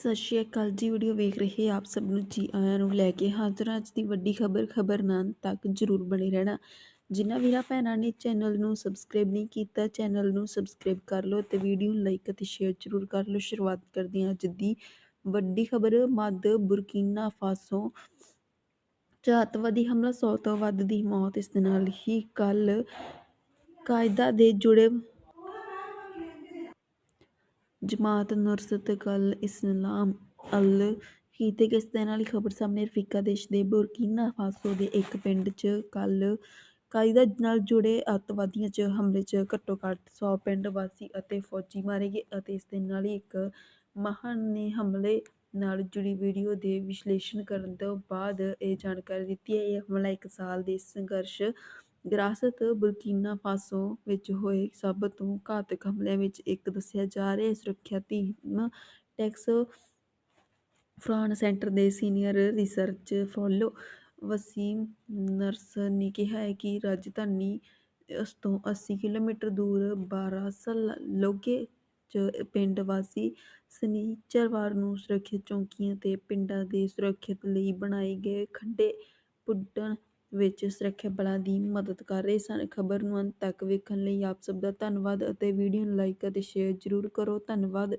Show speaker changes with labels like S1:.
S1: ਸਤਿ ਸ਼੍ਰੀ ਅਕਾਲ ਜੀ, ਵੀਡੀਓ ਵੇਖ ਰਹੇ ਆਪ ਸਭ ਨੂੰ ਜੀ, ਆਇਆਂ ਨੂੰ ਲੈ ਕੇ ਹਾਜ਼ਰ ਅੱਜ ਦੀ ਵੱਡੀ ਖਬਰ ਖਬਰਨਾਮ ਤੱਕ ਜਰੂਰ ਬਣੇ ਰਹਿਣਾ। ਜਿਨ੍ਹਾਂ ਵੀਰਾਂ ਭੈਣਾਂ ਨੇ ਚੈਨਲ ਨੂੰ ਸਬਸਕ੍ਰਾਈਬ ਨਹੀਂ ਕੀਤਾ, ਚੈਨਲ ਨੂੰ ਸਬਸਕ੍ਰਾਈਬ ਕਰ ਲਓ ਤੇ ਵੀਡੀਓ ਨੂੰ ਲਾਈਕ ਅਤੇ ਸ਼ੇਅਰ ਜਰੂਰ ਕਰ ਲਓ। ਸ਼ੁਰੂਆਤ ਕਰਦੇ ਹਾਂ ਅੱਜ ਦੀ ਵੱਡੀ ਖਬਰ। ਮੱਧ ਬੁਰਕੀਨਾ ਫਾਸੋ ਚ ਅੱਤਵਾਦੀ ਹਮਲਾ 100 ਤੋਂ ਵੱਧ ਦੀ ਮੌਤ। ਇਸ ਦੇ ਨਾਲ ਹੀ ਕੱਲ ਕਾਇਦਾ ਦੇ ਜੁੜੇ ਜਮਾਤ ਨੁਸਰਤ ਕਲ ਇਸਲਾਮ ਅਲ ਕੀਤੇ ਗਏ ਇਸ ਦੇ ਖਬਰ ਸਾਹਮਣੇ ਅਫਰੀਕਾ ਦੇਸ਼ ਦੇ ਬੁਰਕੀਨਾ ਫਾਸੋ ਦੇ ਇੱਕ ਪਿੰਡ 'ਚ ਕੱਲ ਕਾਇਦਾ ਨਾਲ ਜੁੜੇ ਅੱਤਵਾਦੀਆਂ 'ਚ ਹਮਲੇ 'ਚ ਘੱਟੋ ਘੱਟ 100 ਪਿੰਡ ਵਾਸੀ ਅਤੇ ਫੌਜੀ ਮਾਰੇ ਗਏ ਅਤੇ ਇਸ ਦੇ ਨਾਲ ਹੀ ਇੱਕ ਮਹਾਨ ਨੇ ਹਮਲੇ ਨਾਲ ਜੁੜੀ ਵੀਡੀਓ ਦੇ ਵਿਸ਼ਲੇਸ਼ਣ ਕਰਨ ਤੋਂ ਬਾਅਦ ਇਹ ਜਾਣਕਾਰੀ ਦਿੱਤੀ ਹੈ। ਇਹ ਹਮਲਾ ਇੱਕ ਸਾਲ ਦੇ ਸੰਘਰਸ਼ ਵਿਰਾਸਤ ਬੁਰਕੀਨਾ ਫਾਸੋ ਵਿੱਚ ਹੋਏ ਸਭ ਤੋਂ ਘਾਤਕ ਹਮਲਿਆਂ ਵਿੱਚ ਇੱਕ ਦੱਸਿਆ ਜਾ ਰਿਹਾ ਸੁਰੱਖਿਆ ਟੀਮ ਟੈਕਸ ਫਰਾਨ ਸੈਂਟਰ ਦੇ ਸੀਨੀਅਰ ਰਿਸਰਚ ਫੋਲੋ ਵਸੀਮ ਨਰਸ ਨੇ ਕਿਹਾ ਹੈ ਕਿ ਰਾਜਧਾਨੀ ਉਸ ਤੋਂ 80 ਕਿਲੋਮੀਟਰ ਦੂਰ ਬਾਰਾਸਲ ਲੋਗੇ ਚ ਪਿੰਡ ਵਾਸੀ ਸਨੀਚਰਵਾਰ ਨੂੰ ਸੁਰੱਖਿਅਤ ਚੌਂਕੀਆਂ ਤੇ ਪਿੰਡਾਂ ਦੇ ਸੁਰੱਖਿਅਤ ਲਈ ਬਣਾਏ ਗਏ ਖੱਡੇ ਪੁੱਟਣ ਵਿੱਚ ਸੁਰੱਖਿਆ ਬਲਾਂ ਦੀ ਮਦਦ ਕਰ ਰਹੇ ਸਨ। ਖਬਰ ਨੂੰ ਅੰਤ ਤੱਕ ਵੇਖਣ ਲਈ ਆਪ ਸਭ ਦਾ ਧੰਨਵਾਦ ਅਤੇ ਵੀਡੀਓ ਨੂੰ ਲਾਈਕ ਅਤੇ ਸ਼ੇਅਰ ਜ਼ਰੂਰ ਕਰੋ। ਧੰਨਵਾਦ।